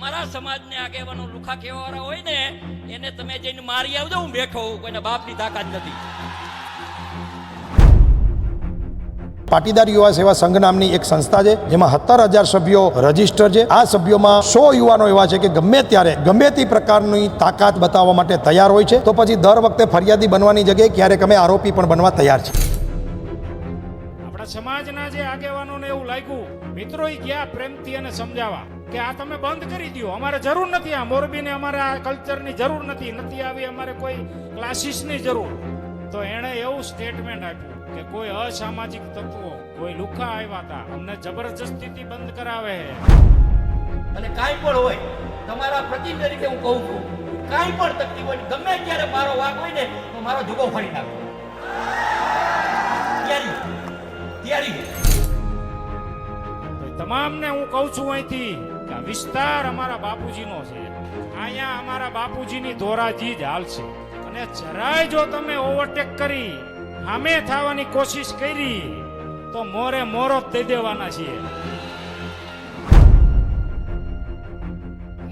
અમારા સમાજને આગેવાનો લુખા કહેવાવાળા હોય ને એને તમે જઈને મારી આવજો હું બેઠો હું કોઈના બાપની તાકાત નથી. પાટીદાર યુવા સેવા સંઘ નામની એક સંસ્થા છે જેમાં સત્તર હજાર સભ્યો રજિસ્ટર છે. આ સભ્યોમાં સો યુવાનો એવા છે કે ગમે ત્યારે ગમે તે પ્રકારની તાકાત બતાવવા માટે તૈયાર હોય છે તો પછી દર વખતે ફરિયાદી બનવાની જગ્યાએ ક્યારેક અમે આરોપી પણ બનવા તૈયાર છે આપણા સમાજના જે આગેવાનોને એવું લાગ્યું મિત્રો ગયા પ્રેમથી અને સમજાવવા? કે આ તમે બંધ કરી દો અમારે જરૂર નથી આ. મોરબીને અમારે આ કલ્ચરની જરૂર નથી. નથી આવી અમારે કોઈ ક્લાસીસની જરૂર. તો એણે એવું સ્ટેટમેન્ટ આપ્યું કે કોઈ અસામાજિક તત્વો કોઈ લુખા આવ્યા હતા અમને જબરજસ્તીથી બંધ કરાવે અને કાંઈ પણ હોય તમારા પ્રતિ તરીકે હું કહું છું કાંઈ પણ તકલીફ હોય ગમે ત્યારે મારો વાક હોય ને તો મારો જુગો ફાડી નાખો. તૈયારી તૈયારી તમામને હું કહું છું અહીંથી આ વિસ્તાર અમારા બાપુજીનો છે. અહીંયા અમારા બાપુજીની ધોરાજી જ હાલશે અને જરાય જો તમે ઓવરટેક કરી, સામે થવાની કોશિશ કરી, તો મોરે મોરો જ દઈ દેવાના છીએ.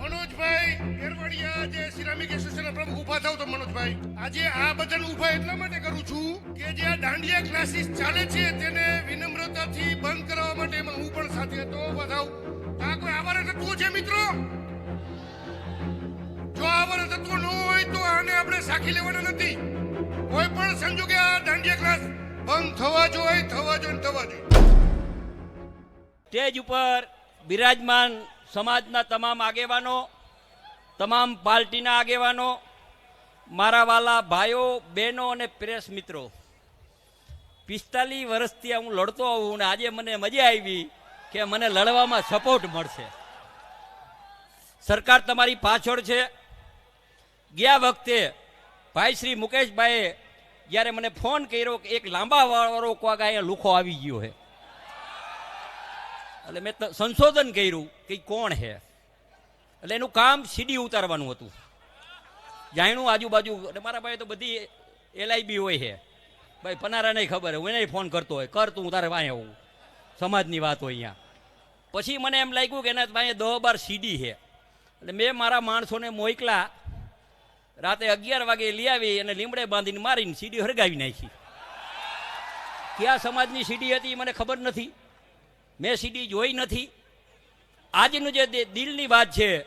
મનોજભાઈ એરવાડિયા જે સિરામિક એસોસિએશનના પ્રમુખ ઊભા થાવ તો મનોજભાઈ, આજે આ બધાને ઊભા એટલા માટે કરું છું કે જે આ દાંડિયા ક્લાસીસ ચાલે છે, તેને વિનમ્રતાથી બંધ કરાવવા માટે એમાં હું પણ સાથે હતો થાવ. આ કોઈ આવારા તત્વો છે, મિત્રો? જો આવારા તત્વો ન હોય તો આને આપણે સાખી લેવાના નથી. કોઈ પણ સંજોગે આ દાંડિયા ક્લાસ બંધ થવા જોઈએ થવા જોઈએ થવા જોઈએ સ્ટેજ ઉપર બિરાજમાન સમાજના તમામ આગેવાનો, તમામ પાર્ટીના આગેવાનો, મારા વાલા ભાઈઓ, બહેનો અને પ્રેસ મિત્રો, પિસ્તાલીસ વર્ષથી હું લડતો આવું અને આજે મને મજા આવી. કે મને લડવામાં સપોર્ટ મળશે. સરકાર તમારી પાછળ છે. ગયા વખતે ભાઈ શ્રી મુકેશભાઈએ જ્યારે મને ફોન કર્યો કે એક લાંબા વાળો કોઈક અહીંયા લુખો આવી ગયો છે એટલે મેં સંશોધન કર્યું કે કોણ છે એટલે એનું કામ સીડી ઉતારવાનું હતું. જાણ્યું આજુબાજુ, એટલે મારા ભાઈ તો બધી એલઆઈબી હોય છે ભાઈ પનારા નહીં ખબર હોય એને ફોન કરતો હોય. કર તું તારે વાંહે હું સમાજની વાત હોય અહીંયા. પછી મને એમ લાગ્યું કે એના પાસે દહ બાર સીડી છે. એટલે મેં મારા માણસોને મોકલા, રાતે અગિયાર વાગે લઈ આવી અને લીમડે બાંધીને મારીને સીડી હરગાવી નાખી. કયા સમાજની સીડી હતી મને ખબર નથી. મેં સીડી જોઈ નથી. આજનું જે દિલની વાત છે,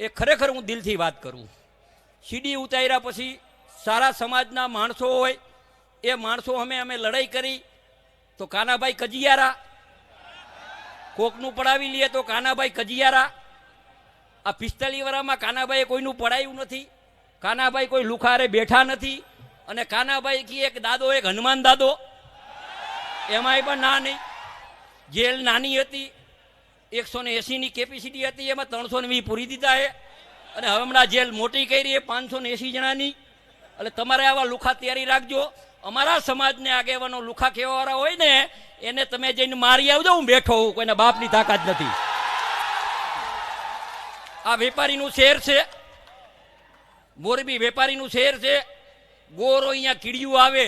એ ખરેખર હું દિલથી વાત કરું. સીડી ઉતાર્યા પછી સારા સમાજના માણસો હોય, એ માણસો અમે અમે લડાઈ કરી, તો કાનાભાઈ કજિયારા કોકનું પડાવી લઈએ તો કાનાભાઈ કજિયારા. આ પિસ્તાલીસ વરામાં કાનાભાઈએ કોઈનું પડાયું નથી, કાનાભાઈ કોઈ લુખારે બેઠા નથી, અને કાનાભાઈ કી એક દાદો, એક હનુમાન દાદો. એમાંય પણ ના નહીં. જેલ નાની હતી, એકસો ને એસીની કેપેસિટી હતી, એમાં ત્રણસો ને વીસ પૂરી દીધા છે. અને હવે હમણાં જેલ મોટી કરી એ પાંચસો ને એસી જણાની. એટલે તમારે આવા લુખા તૈયારી રાખજો. અમારા સમાજને આગેવાનો લુખા કહેવાવાળા હોય ને, એને તમે જઈને મારી આવજો, હું બેઠો હું કોઈના બાપની તાકાત નથી. આ વેપારીનું શહેર છે, મોરબી વેપારીનું શહેર છે, ગોરો અહીંયા કીડિયું આવે.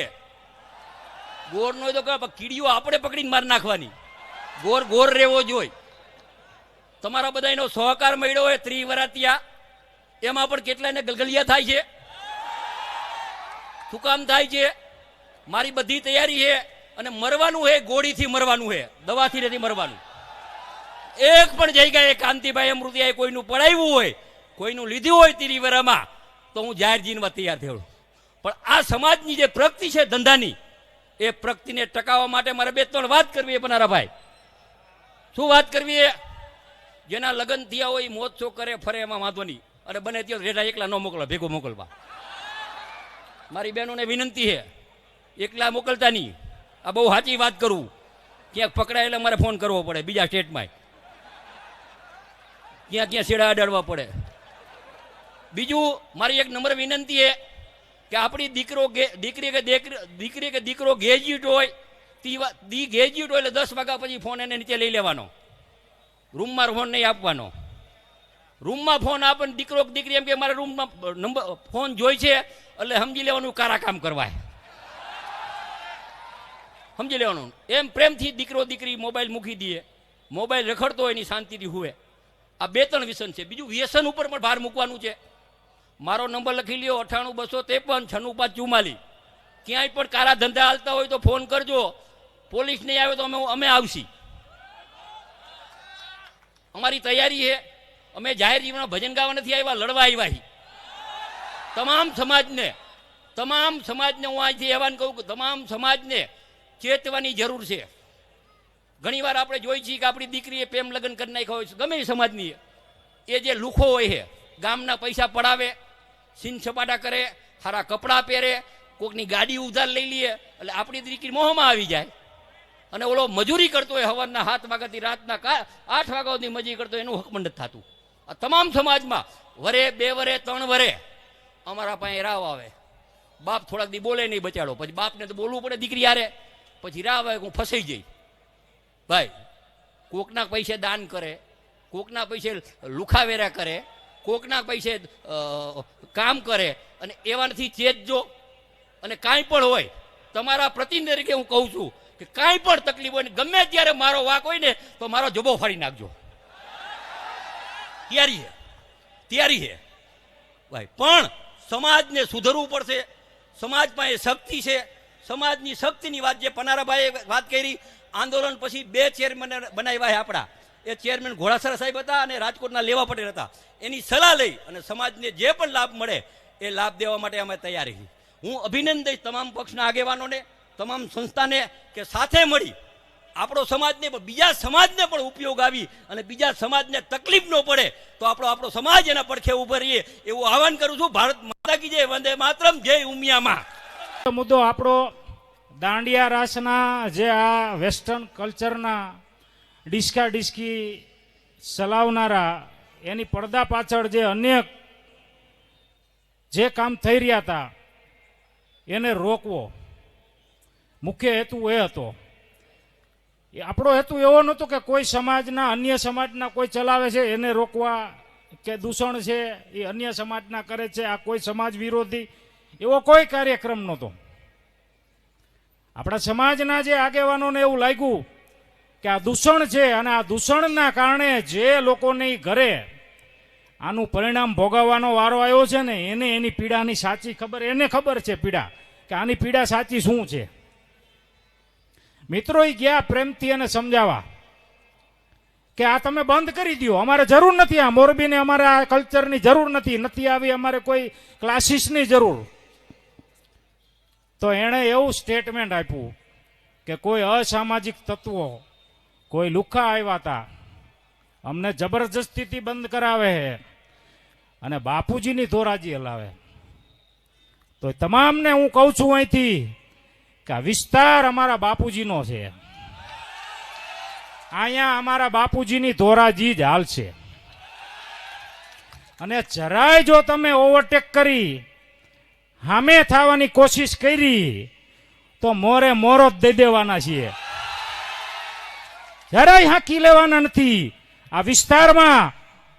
ગોરનો તો કે કીડીઓ આપણે પકડીને મારી નાખવાની. ગોર ગોર રહેવો જોઈએ તમારા બધાનો સહકાર મળ્યો હોય, ત્રિવરાતિયા, એમાં પણ કેટલાને ગલગલિયા થાય છે? શું કામ થાય છે? મારી બધી તૈયારી છે અને મરવાનું છે ગોળીથી મરવાનું છે દવાથી નથી મરવાનું. એક પણ જગ્યાએ કાંતિભાઈ અમૃતિયાએ કોઈનું પડાવ્યું હોય, કોઈનું લીધું હોય તિરિવરામાં તો હું જાહેર જીનમાં તૈયાર થયો. પણ આ સમાજની જે પ્રગતિ છે ધંધાની, એ પ્રગતિને ટકાવવા માટે મારે બે ત્રણ વાત કરવી એ પનારા ભાઈ. શું વાત કરવી એ જેના લગ્ન થયા હોય, મોત શોક કરે, ફરે એમાં વાંધો નહીં. અને બને ત્યાં રેઢા એકલા ન મોકલો, ભેગો મોકલવા. મારી બહેનોને વિનંતી છે એકલા મોકલતા નહીં. આ બહુ સાચી વાત કરું. ક્યાંક પકડાય એટલે મારે ફોન કરવો પડે બીજા સ્ટેટમાં ક્યાં ક્યાં સેડા અડાડવા પડે. બીજું, મારી એક નંબર વિનંતી એ કે આપણી દીકરો દીકરી કે દીકરી કે દીકરો ગ્રેજ્યુએટ હોય, તી દી ગ્રેજ્યુએટ હોય એટલે દસ વાગ્યા પછી ફોન એને નીચે લઈ લેવાનો. રૂમમાં ફોન નહીં આપવાનો. રૂમમાં ફોન આપે દીકરો દીકરી એમ કે મારે રૂમમાં નંબર, ફોન જોઈ છે એટલે સમજી લેવાનું કારા કામ કરવાય. સમજી લેવાનું? એમ પ્રેમથી દીકરો દીકરી મોબાઈલ મૂકી દઈએ. મોબાઈલ રખડતો હોય એની શાંતિથી હુવે આ બે ત્રણ વ્યસન છે. બીજું વ્યસન ઉપર પણ ભાર મૂકવાનું છે. મારો નંબર લખી લ્યો, અઠાણું, બસો ત્રેપન, છન્નું, પાંચ ચુમ્માલી ક્યાંય પણ કારા ધંધા હાલતા હોય તો ફોન કરજો. પોલીસ નહીં આવે તો અમે અમે આવશી. અમારી તૈયારી છે. અમે જાહેર જીવનમાં ભજન ગાવા નથી આવ્યા, લડવા આવ્યા તમામ સમાજને તમામ સમાજને હું અહીંથી એવાન કહું કે તમામ સમાજને ચેતવાની જરૂર છે. ઘણીવાર આપણે જોઈ છીએ કે આપણી દીકરીએ પ્રેમ લગ્ન કરી નાખ્યા હોય છે. ગમે સમાજની. એ જે લુખો હોય છે, ગામના પૈસા પડાવે, સીન સપાટા કરે, સારા કપડાં પહેરે, કોકની ગાડી ઉધાર લઈ લઈએ એટલે આપણી દીકરી મોહમાં આવી જાય. અને ઓલો મજૂરી કરતો હોય હવારના સાત વાગ્યાથી રાતના આઠ વાગ્યા સુધી મજૂરી કરતો એનું હકમંડ થતું. આ તમામ સમાજમાં વરે, બે વરે, ત્રણ વરે અમારા પાસે રાવ આવે. બાપ થોડાક દી બોલે નહીં બચાડો. પછી બાપને તો બોલવું પડે દીકરી યારે પછી રાહ હું ફસાઈ જઈ ભાઈ, કોકના પૈસે દાન કરે, કોકના પૈસે લુખાવેરા કરે, કોકના પૈસે કામ કરે અને એવાથી ચેતજો અને કાંઈ પણ હોય, તમારા પ્રતિનિધિ તરીકે હું કહું છું કે કાંઈ પણ તકલીફ હોય ને ગમે ત્યારે મારો વાક હોય ને તો મારો જબો ફાડી નાખજો. તૈયારી છે તૈયારી છે ભાઈ, પણ સમાજને સુધરવું પડશે, સમાજમાં એ શક્તિ છે સમાજની શક્તિની વાત જે પનારાભાઈએ વાત કરી, આંદોલન પછી બે ચેરમેન બનાવ્યા છે આપણા. એ ચેરમેન ઘોડાસરા સાહેબ હતા અને રાજકોટના લેવા પટેલ હતા. એની સલાહ લઈ અને સમાજને જે પણ લાભ મળે, એ લાભ દેવા માટે અમે તૈયાર છીએ. હું અભિનંદન દઈશ તમામ પક્ષના આગેવાનોને, તમામ સંસ્થાને કે સાથે મળી આપણો સમાજને બીજા સમાજને પણ ઉપયોગ આવી અને બીજા સમાજને તકલીફ ન પડે, તો આપણો આપણો સમાજ એના પડખે ઊભો રહીએ એવું આહવાન કરું છું. ભારત માતા કી જય, વંદે માતરમ, જય ઉમિયામાં. મુદ્દો આપણો દાંડિયા રાસના જે આ વેસ્ટર્ન કલ્ચરના ડિસ્કા ડિસ્કી ચલાવનારા, એની પડદા પાછળ જે અન્ય જે કામ થઈ રહ્યા હતા, એને રોકવો. મુખ્ય હેતુ એ હતો. એ આપણો હેતુ એવો નહોતો કે કોઈ સમાજના, અન્ય સમાજના કોઈ ચલાવે છે, એને રોકવા કે દૂષણ છે, એ અન્ય સમાજના કરે છે, આ કોઈ સમાજ વિરોધી એવો કોઈ કાર્યક્રમ નહોતો. આપણા સમાજના જે આગેવાનોને એવું લાગ્યું કે આ દૂષણ છે અને આ દૂષણના કારણે જે લોકોની ઘરે આનું પરિણામ ભોગવવાનો વારો આવ્યો છે ને, એને એની પીડાની સાચી ખબર, એને ખબર છે પીડા કે આની પીડા સાચી શું છે? મિત્રો ગયા પ્રેમથી એને સમજાવવા કે આ તમે બંધ કરી દો અમારે જરૂર નથી આ મોરબીને અમારે આ કલ્ચરની જરૂર નથી નથી આવી અમારે કોઈ ક્લાસીસની જરૂર. તો એણે એવું સ્ટેટમેન્ટ આપ્યું કે કોઈ અસામાજિક તત્વો, કોઈ લુખા આવ્યા હતા અમને જબરજસ્તીથી બંધ કરાવે છે અને બાપુજીની ધોરાજી હલાવે. તો તમામને હું કહું છું અહીંથી કે આ વિસ્તાર અમારા બાપુજીનો છે. અહીંયા અમારા બાપુજીની ધોરાજી જ હાલ છે. અને જરાય જો તમે ઓવરટેક કરી હામે થવાની કોશિશ કરી, તો મોરે મોરો જ દઈ દેવાના છીએ. જરાય હાંકી લેવાના નથી. આ વિસ્તારમાં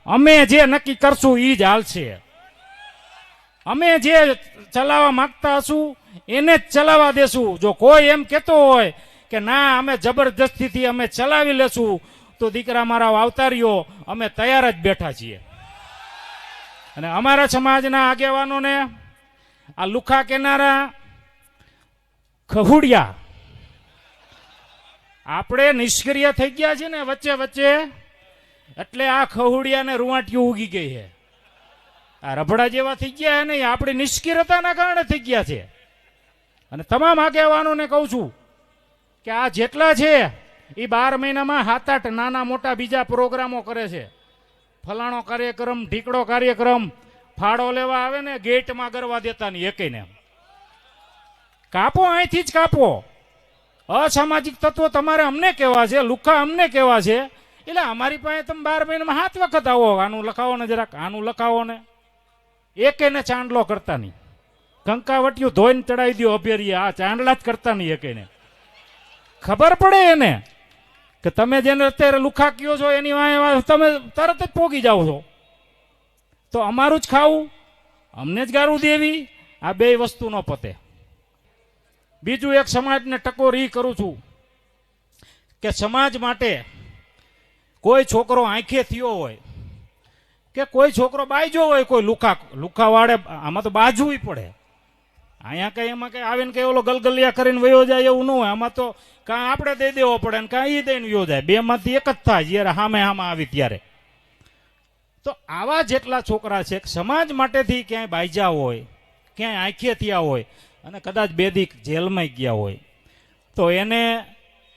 અમે જે નક્કી કરશું એ જ હાલશે અમે જે ચલાવવા માંગતા હશું, એને જ ચલાવવા દેશું. જો કોઈ એમ કહેતો હોય કે ના, અમે જબરજસ્તીથી અમે ચલાવી લેશું, તો દીકરા મારા વાવતારીઓ અમે તૈયાર જ બેઠા છીએ. અને અમારા સમાજના આગેવાનોને આ લુખા કેનારા ખહુડિયા. આપણે નિષ્ક્રિય થઈ ગયા છે ને વચ્ચે વચ્ચે, એટલે આ ખહુડિયાને રૂવાટીઓ ઉગી ગઈ છે. આ રભડા જેવા થઈ ગયા છે ને, એ આપણી નિષ્ક્રિયતાના કારણે થઈ ગયા છે. અને તમામ આગેવાનોને કહું છું કે આ જેટલા છે, એ બાર મહિનામાં સાત આઠ નાના મોટા બીજા પ્રોગ્રામો કરે છે. ફલાણો કાર્યક્રમ, ઢીકડો કાર્યક્રમ ફાળો લેવા આવે ને, ગેટમાં ગરવા દેતા નહીં એકેયને કાપો, અહીંથી જ કાપો. અસામાજિક તત્વો તમારે અમને કહેવા છે, લુખા અમને કહેવા છે? એટલે અમારી પાસે તમે બાર મહિનામાં સાત વખત આવો, આનું લખાવો ને જરાક, આનું લખાવો ને. એકેને ચાંદલો કરતા નહીં. કંકાવટિયું ધોઈને ચડાવી દો અભેરીએ, આ ચાંદલા જ કરતા નહીં એકેને ખબર પડે એને કે તમે જેને અત્યારે લુખા કયો છો, એની વાંહે તમે તરત જ પોગી જાઓ છો. તો અમારું જ ખાવું. અમને જ ગારું દેવી. આ બે વસ્તુ ન પતે. બીજું એક સમાજને ટકોર એ કરું છું કે સમાજ માટે કોઈ છોકરો આંખે થયો હોય કે કોઈ છોકરો બાયજો હોય, કોઈ લુખા લુખા વાળે આમાં તો બાજવું પડે. અહીંયા કંઈ એમાં કંઈ આવીને કંઈ ઓલો ગલગલિયા કરીને વયો જાય એવું ન હોય. આમાં તો કાં આપણે દઈ દેવો પડે ને કાં એ દઈને વયો જાય. બેમાંથી એક જ થાય, જ્યારે સામે સામે આવી ત્યારે. તો આવા જેટલા છોકરા છે, સમાજ માટેથી ક્યાંય બાયજા હોય, ક્યાંય આંખે થયા હોય અને કદાચ બે દી જેલમાં ગયા હોય, તો એને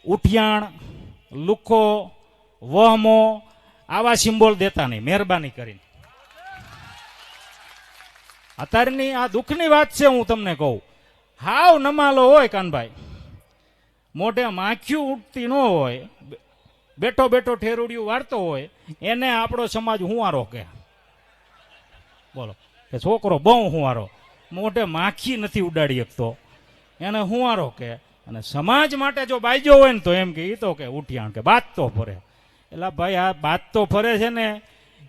ઉઠિયાણ, લુખો, વહમો આવા સિમ્બોલ દેતા નહીં, મહેરબાની કરીને. અત્યારની આ દુઃખની વાત છે, હું તમને કહું. હાવ નમાલો હોય કાનભાઈ. મોઢે માખ્યું ઉઠતી ન હોય, બેઠો બેઠો ઠેરુડિયું વાળતો હોય એને આપણો સમાજ હુંવારો કે. બોલો. કે છોકરો બહુ હુંવારો. મોઢે માખી નથી ઉડાડી શકતો. એને હુંવારો કે. અને સમાજ માટે જો બાજ્યો હોય ને તો એમ કે એ તો કે ઉઠિયાણ કે બાત તો ફરે. એટલે ભાઈ આ બાત તો ફરે છે ને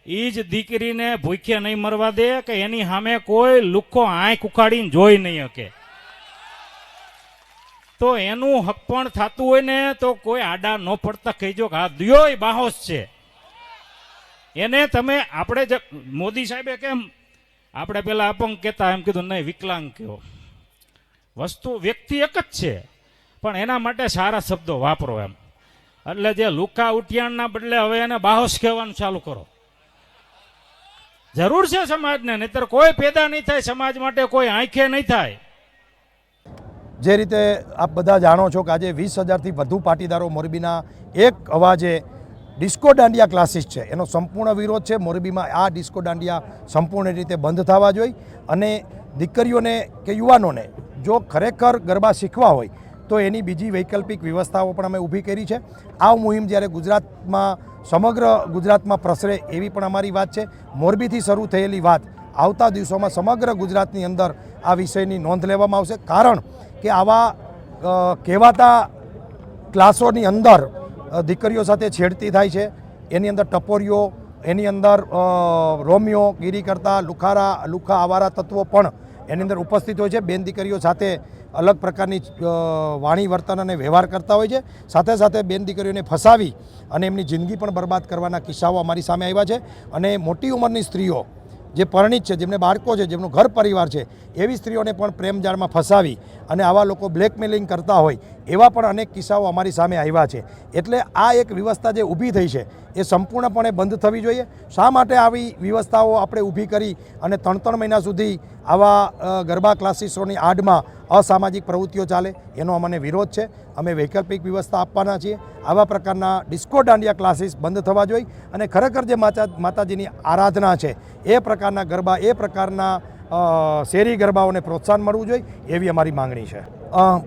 એ જ દીકરીને ભૂખ્યા નહીં મરવા દે કે એની સામે કોઈ લુખ્ખો આંખ ઉખાડીને જોઈ નહીં શકે. તો એનું હક પણ થતું હોય ને તો કોઈ આડા ન પડતા કહેજો કે આ દિયો બાહોશ છે. એને તમે આપણે જ મોદી સાહેબે કેમ આપણે પેલા અપંગ કહેતા, એમ કીધું, નહીં, વિકલાંગ કયો વસ્તુ વ્યક્તિ એક જ છે, પણ એના માટે સારા શબ્દો વાપરો એમ. એટલે જે લુકા ઉટિયાણના બદલે હવે એને બાહોશ કહેવાનું ચાલુ કરો. જરૂર છે સમાજને, નહીતર કોઈ પેદા નહીં થાય, સમાજ માટે કોઈ આંખે નહીં થાય. જે રીતે આપ બધા જાણો છો કે આજે વીસ હજારથી વધુ પાટીદારો મોરબીના એક અવાજે ડિસ્કો દાંડિયા ક્લાસીસ છે. એનો સંપૂર્ણ વિરોધ છે. મોરબીમાં આ ડિસ્કો દાંડિયા સંપૂર્ણ રીતે બંધ થવા જોઈએ અને દીકરીઓને કે યુવાનોને જો ખરેખર ગરબા શીખવા હોય, તો એની બીજી વૈકલ્પિક વ્યવસ્થાઓ પણ અમે ઊભી કરી છે. આ મુહિમ જ્યારે ગુજરાતમાં, સમગ્ર ગુજરાતમાં પ્રસરે એવી પણ અમારી વાત છે. મોરબીથી શરૂ થયેલી વાત આવતા દિવસોમાં સમગ્ર ગુજરાતની અંદર આ વિષયની નોંધ લેવામાં આવશે. કારણ કે આવા કહેવાતા ક્લાસોની અંદર દીકરીઓ સાથે છેડતી થાય છે. એની અંદર ટપોરીઓ, એની અંદર રોમિયો ગીરી કરતા લુખારા, લુખા આવારા તત્વો પણ એની અંદર ઉપસ્થિત હોય છે. બેન દીકરીઓ સાથે અલગ પ્રકારની વાણી, વર્તન અને વ્યવહાર કરતા હોય છે. સાથે સાથે બેન દીકરીઓને ફસાવી અને એમની જિંદગી પણ બરબાદ કરવાના કિસ્સાઓ અમારી સામે આવ્યા છે. અને મોટી ઉંમરની સ્ત્રીઓ જે પરણિત છે, જેમને બાળકો છે, જેમનું ઘર પરિવાર છે, એવી સ્ત્રીઓને પણ પ્રેમજાળમાં ફસાવી અને આવા લોકો બ્લેકમેલિંગ કરતા હોય એવા પણ અનેક કિસ્સાઓ અમારી સામે આવ્યા છે. એટલે આ એક વ્યવસ્થા જે ઊભી થઈ છે, એ સંપૂર્ણપણે બંધ થવી જોઈએ. શા માટે આવી વ્યવસ્થાઓ આપણે ઊભી કરી અને ત્રણ ત્રણ મહિના સુધી આવા ગરબા ક્લાસીસોની આડમાં અસામાજિક પ્રવૃત્તિઓ ચાલે, એનો અમને વિરોધ છે. અમે વૈકલ્પિક વ્યવસ્થા આપવાના છીએ. આવા પ્રકારના ડિસ્કો દાંડિયા ક્લાસીસ બંધ થવા જોઈએ અને ખરેખર જે માતા, માતાજીની આરાધના છે, એ પ્રકારના ગરબા, એ પ્રકારના શેરી ગરબાઓને પ્રોત્સાહન મળવું જોઈએ એવી અમારી માંગણી છે.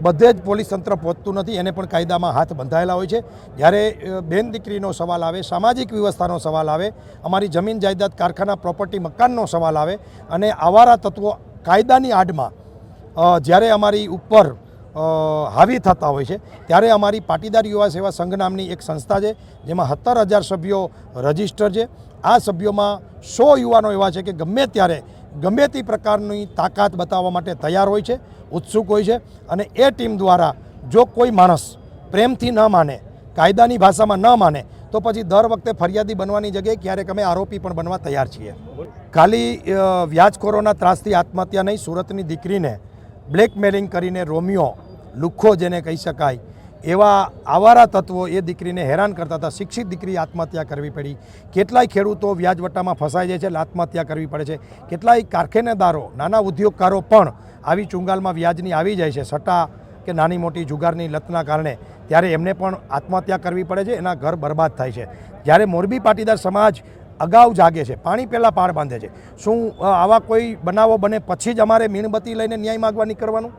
બધે જ પોલીસ તંત્ર પહોંચતું નથી, એને પણ કાયદામાં હાથ બંધાયેલા હોય છે. જ્યારે બેન દીકરીનો સવાલ આવે, સામાજિક વ્યવસ્થાનો સવાલ આવે, અમારી જમીન જાયદાદ કારખાના પ્રોપર્ટી મકાનનો સવાલ આવે અને આવારા તત્વો કાયદાની આડમાં જ્યારે અમારી ઉપર હાવી થતા હોય છે, ત્યારે અમારી પાટીદાર યુવા સેવા સંઘ નામની એક સંસ્થા છે, જેમાં સત્તર હજાર સભ્યો રજિસ્ટર છે. આ સભ્યોમાં સો યુવાનો એવા છે કે ગમે ત્યારે ગમે તે પ્રકારની તાકાત બતાવવા માટે તૈયાર હોય છે, ઉત્સુક હોય છે અને એ ટીમ દ્વારા જો કોઈ માણસ પ્રેમથી ન માને, કાયદાની ભાષામાં ન માને, તો પછી દર વખતે ફરિયાદી બનવાની જગ્યાએ ક્યારેક અમે આરોપી પણ બનવા તૈયાર છીએ. ખાલી વ્યાજખોરોના ત્રાસથી આત્મહત્યા નહીં, સુરતની દીકરીને બ્લેકમેલિંગ કરીને રોમિયો લુખ્ખો જેને કહી શકાય એવા આવારા તત્વો એ દીકરીને હેરાન કરતા હતા. શિક્ષિત દીકરી આત્મહત્યા કરવી પડી. કેટલાય ખેડૂતો વ્યાજવટ્ટામાં ફસાઈ જાય છે, એટલે આત્મહત્યા કરવી પડે છે. કેટલાય કારખાનેદારો, નાના ઉદ્યોગકારો પણ આવી ચુંગાલમાં વ્યાજની આવી જાય છે. સટ્ટા કે નાની મોટી જુગારની લતના કારણે ત્યારે એમને પણ આત્મહત્યા કરવી પડે છે, એના ઘર બરબાદ થાય છે. જ્યારે મોરબી પાટીદાર સમાજ અગાઉ જાગે છે, પાણી પહેલાં પાર બાંધે છે. શું આવા કોઈ બનાવો બને પછી જ અમારે મીણબત્તી લઈને ન્યાય માગવા નીકળવાનું?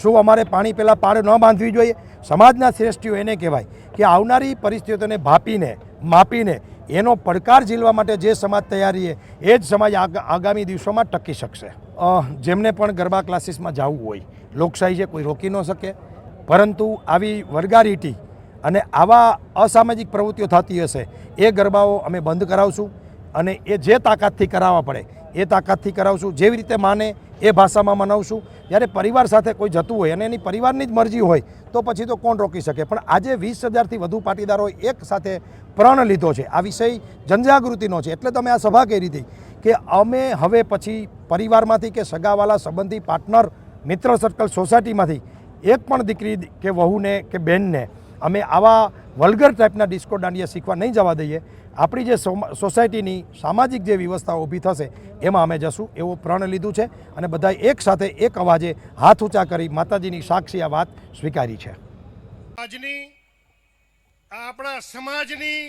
શું અમારે પાણી પહેલાં પાર ન બાંધવી જોઈએ? સમાજના શ્રેષ્ઠીઓ એને કહેવાય કે આવનારી પરિસ્થિતિઓને ભાપીને, માપીને, એનો પડકાર ઝીલવા માટે જે સમાજ તૈયારી છે, એ જ સમાજ આગામી દિવસોમાં ટકી શકશે. જેમને પણ ગરબા ક્લાસીસમાં જવું હોય, લોકશાહી છે, કોઈ રોકી ન શકે. પરંતુ આવી વર્ગારીટી અને આવા અસામાજિક પ્રવૃત્તિઓ થતી હશે, એ ગરબાઓ અમે બંધ કરાવશું. અને એ જે તાકાતથી કરાવવા પડે, એ તાકાતથી કરાવશું, જેવી રીતે માને એ ભાષામાં મનાવશું. જ્યારે પરિવાર સાથે કોઈ જતું હોય અને એની પરિવારની જ મરજી હોય, તો પછી તો કોણ રોકી શકે? પણ આજે વીસ હજારથી વધુ પાટીદારોએ એક સાથે પ્રણ લીધો છે. આ વિષય જનજાગૃતિનો છે. એટલે તમે આ સભા કરી હતી કે અમે હવે પછી પરિવારમાંથી કે સગાવાલા સંબંધી પાર્ટનર, મિત્ર સર્કલ સોસાયટીમાંથી એક પણ દીકરી કે વહુને કે બહેનને અમે આવા વલ્ગર ટાઈપના ડિસ્કો દાંડિયા શીખવા નહીં જવા દઈએ. આપણી જે સોસાયટીની સામાજિક જે વ્યવસ્થાઓ ઊભી થશે, એમાં અમે જશું એવું પ્રણ લીધું છે અને બધા એક સાથે એક અવાજે હાથ ઊંચા કરી માતાજીની સાક્ષી આ વાત સ્વીકારી છે. આજની આપણા સમાજની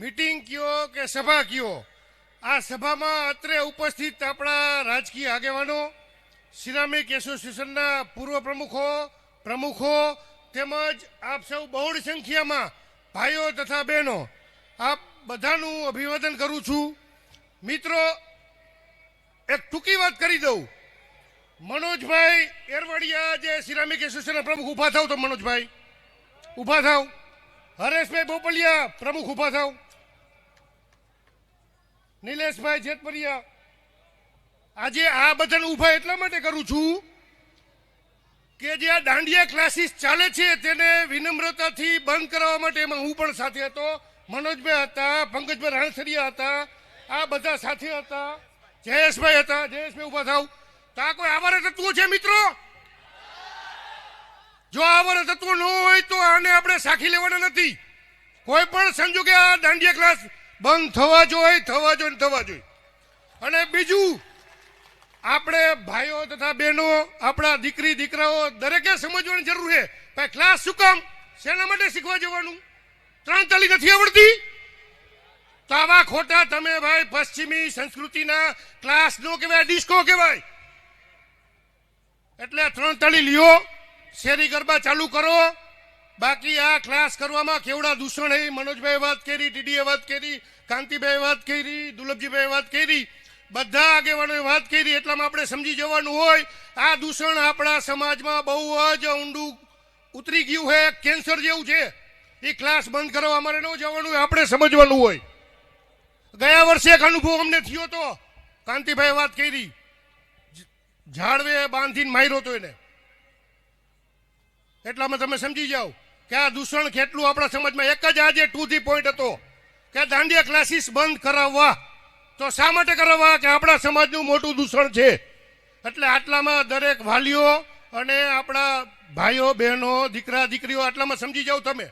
મીટિંગ કયો કે સભા કયો? આ સભામાં અત્રે ઉપસ્થિત આપણા રાજકીય આગેવાનો સિરામિક એસોસિએશનના પૂર્વ પ્રમુખો પ્રમુખો, તેમજ આપ સૌ બહોળી સંખ્યામાં ભાઈઓ તથા બહેનો, આપ બધાનું અભિવાદન કરું છું. મિત્રો, એક ટૂંકી વાત કરી દઉં. મનોજભાઈ એરવડિયા જે સિરામિક એસોસિએશનના પ્રમુખ ઊભા થાવ તો મનોજભાઈ. ઊભા થાવ. હરેશભાઈ બોપલિયા પ્રમુખ ઊભા થાવ. નિલેશભાઈ જેતપરિયા. આજે આ બધાને ઊભા એટલા માટે કરું છું કે જે આ દાંડિયા ક્લાસીસ ચાલે છે તેને વિનમ્રતાથી બંધ કરાવવા માટે એમાં હું પણ સાથે હતો. મનોજભાઈ હતા, પંકજભાઈ રાણસરિયા હતા, આ બધા સાથે હતા. જયેશભાઈ હતા, જયેશભાઈ ઊભા થાવ. તો આ કોઈ આવારે તત્વો છે મિત્રો? જો આવારે તત્વો ન હોય તો આને આપણે સાખી લેવાના નથી. કોઈ પણ સંજોગે આ દાંડિયા ક્લાસ બંધ થવા જોઈએ થવા જોઈએ થવા જોઈએ. અને બીજું, આપણે ભાઈઓ તથા બહેનો, આપણા દીકરી, દીકરાઓ દરેકે સમજવાની જરૂર છે. ક્લાસ શું કામ? શેના માટે શીખવા જવાનું? ત્રણ તાલી નથી આવડતી? તો આવા ખોટા તમે ભાઈ પશ્ચિમી સંસ્કૃતિના ક્લાસ નો કહેવાય, ડિસ્કો કહેવાય. એટલે ત્રણ તાળી લ્યો, શેરી ગરબા ચાલુ કરો. બાકી આ ક્લાસ કરવામાં કેવડા દૂષણ હૈ? મનોજભાઈ વાત કરી, ટીડીએ વાત કરી કાંતિભાઈ વાત કરી દુર્લભજીભાઈ વાત કરી. બધા આગેવાનોએ વાત કરી, એટલામાં આપણે સમજી જવાનું હોય, આ દૂષણ આપણા સમાજમાં બહુ જ ઊંડું ઉતરી ગયું છે કેન્સર જેવું છે. એ ક્લાસ બંધ કરવા અમારે ન જવાનું આપણે સમજવાનું હોય. ગયા વર્ષે એક અનુભવ અમને થયો તો. કાંતિભાઈ વાત કરી. ઝાડવે બાંધીને માર્યો તો એને. એટલામાં તમે સમજી જાઓ કે આ દૂષણ કેટલું આપણા સમાજમાં. એક જ આજે ટુ ધી પોઈન્ટ હતો કે દાંડિયા ક્લાસીસ બંધ કરાવવા. તો શા માટે કરાવવા? કે આપણા સમાજનું મોટું દૂષણ છે. એટલે આટલામાં દરેક વાલીઓ અને આપણા ભાઈઓ, બહેનો, દીકરા, દીકરીઓ આટલામાં સમજી જાઓ તમે.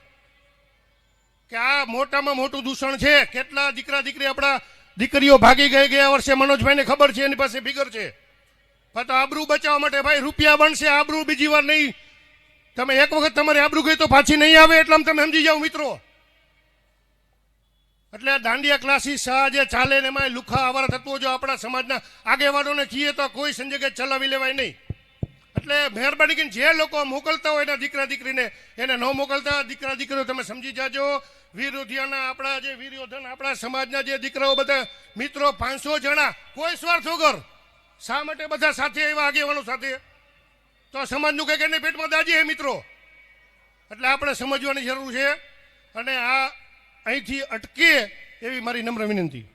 કે આ મોટામાં મોટું દૂષણ છે. કેટલા દીકરા દીકરી આપણા દીકરીઓ ભાગી ગઈ ગયા વર્ષે? મનોજભાઈને ખબર છે, એની પાસે ફિગર છે. ફક્ત આબરૂ બચાવવા માટે ભાઈ રૂપિયા બનશે, આબરૂ બીજી વાર નહીં. તમે એક વખત તમારી આબરૂ ગઈ તો પાછી નહીં આવે એટલે તમે સમજી જાઓ મિત્રો. એટલે દાંડિયા ક્લાસીસ જે ચાલે ને એમાં લુખા આવારા તત્વો જો આપણા સમાજના આગેવાનોને કહીએ તો કોઈ સંજોગે ચલાવી લેવાય નહીં. એટલે મહેરબાની કરીને જે લોકો મોકલતા હોય એના દીકરા દીકરીને, એને ન મોકલતા દીકરા દીકરીઓ, તમે સમજી જાજો. વિરોધિયાના આપણા જે વિરોધન, આપણા સમાજના જે દીકરાઓ બધા, મિત્રો પાંચસો જણા, કોઈ સ્વાર્થ વગર શા માટે બધા સાથે એવા આગેવાનો સાથે? તો સમાજનું કંઈક એને પેટમાં દાજી હે મિત્રો. એટલે આપણે સમજવાની જરૂર છે. અને આ અહીંથી અટકે એવી મારી નમ્ર વિનંતી.